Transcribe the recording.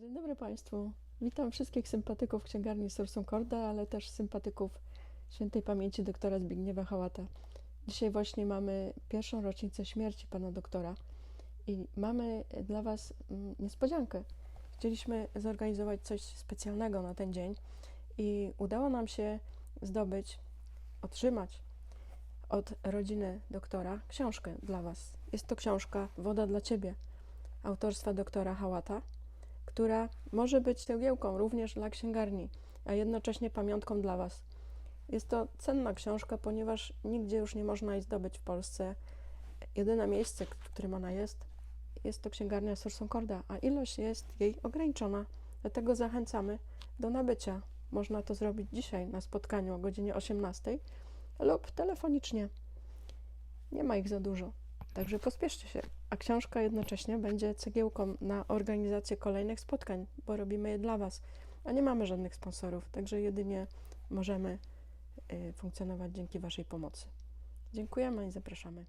Dzień dobry Państwu. Witam wszystkich sympatyków księgarni Sursum Corda, ale też sympatyków świętej pamięci doktora Zbigniewa Hałata. Dzisiaj właśnie mamy pierwszą rocznicę śmierci pana doktora i mamy dla Was mm, niespodziankę. Chcieliśmy zorganizować coś specjalnego na ten dzień i udało nam się zdobyć, otrzymać od rodziny doktora książkę dla Was. Jest to książka Woda dla Ciebie autorstwa doktora Hałata która może być cegiełką również dla księgarni, a jednocześnie pamiątką dla Was. Jest to cenna książka, ponieważ nigdzie już nie można jej zdobyć w Polsce. Jedyne miejsce, w którym ona jest, jest to księgarnia Sursum Corda, a ilość jest jej ograniczona. Dlatego zachęcamy do nabycia. Można to zrobić dzisiaj na spotkaniu o godzinie 18 lub telefonicznie. Nie ma ich za dużo. Także pospieszcie się. A książka jednocześnie będzie cegiełką na organizację kolejnych spotkań, bo robimy je dla Was, a nie mamy żadnych sponsorów, także jedynie możemy y, funkcjonować dzięki Waszej pomocy. Dziękujemy i zapraszamy.